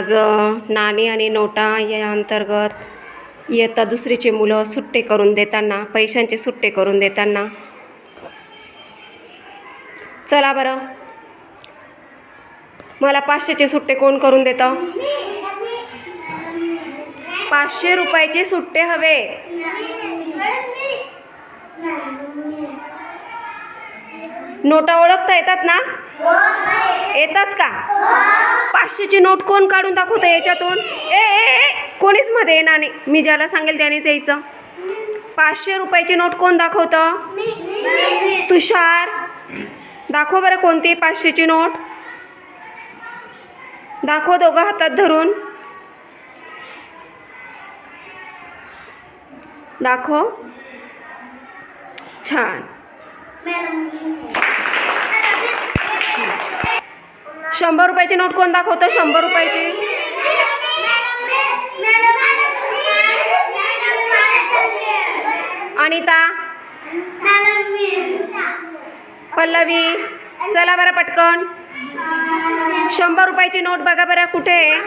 आज नाणी आणि नोटा या अंतर्गत इयत्ता दुसरीचे मुलं सुट्टे करून देताना पैशांचे सुट्टे करून देताना. चला बरं. मला पाचशेचे सुट्टे कोण करून देतं? पाचशे रुपयाचे सुट्टे हवे. नोटा ओळखता येतात ना? येतात का? पाचशेची नोट कोण काढून दाखवतं याच्यातून? ए ए कोणीच मध्ये येणार नाही. मी ज्याला सांगेल त्यानेच यायचं. पाचशे रुपयाची नोट कोण दाखवतं? तुषार. दाखव बरं कोणती पाचशेची नोट. दाखव दोघं हातात धरून. दाखव. छान. शंभर रुपयाची नोट कोण दाखवतं शंभर रुपयाची. अनिता. पल्लवी. चला बरं पटकन. शंभर रुपयाची नोट बघा बरं कुठे आहे.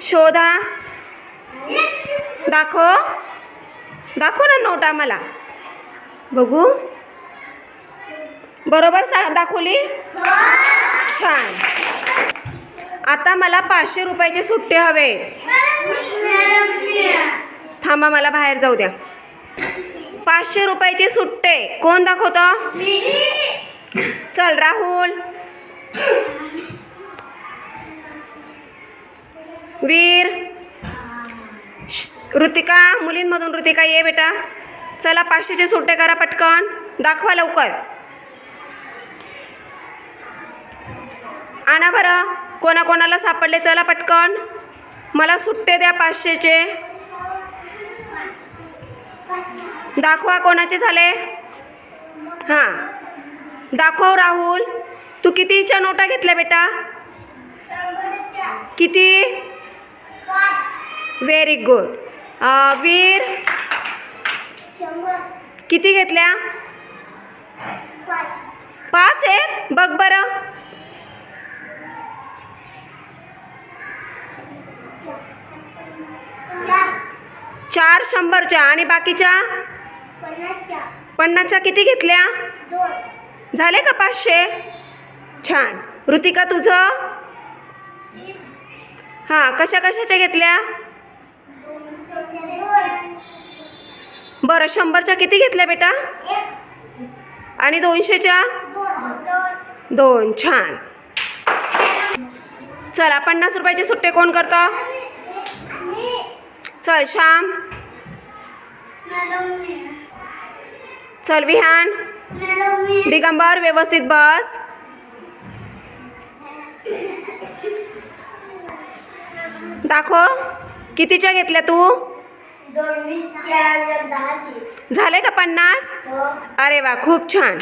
शोधा. दाखव. दाखव ना नोट आम्हाला. बघू. बरोबर सा दाखवली? छान. आता मला पाचशे रुपयाचे सुट्टे हवे. थांबा मला बाहेर जाऊ द्या. पाचशे रुपयाचे सुट्टे. कोण दाखवतं? चल राहुल. वीर. ऋतिका मुलींमधून ऋतिका ये बेटा. चला पाचशेचे सुट्टे करा पटकन. दाखवा लवकर. आणा बरं. कोणाकोणाला सापडले चला पटकन. मला सुट्टे द्या पाचशेचे. दाखवा कोणाचे झाले. हां. दाखव राहुल. तू कितीच्या नोटा घेतल्या बेटा? किती? Very good Veer. किती घेतल्या? पाच. आहेत? बघ बरं. चार. शंभरच्या. आणि बाकीच्या? पन्नासच्या. किती घेतल्या? झाले का पाचशे? छान. ऋतिका तुझं? हां कशा कशाच्या घेतल्या? बरं शंभरच्या किती घेतल्या बेटा? आणि दोनशेच्या? दोन. छान. चला पन्नास रुपयाचे सुट्टे कोण करतं? चल श्याम. चल विहान. दिगंबर व्यवस्थित बस. दाखव. कितीच्या घेतल्या तू? झाले का पन्नास? हो. अरे वा खूप छान.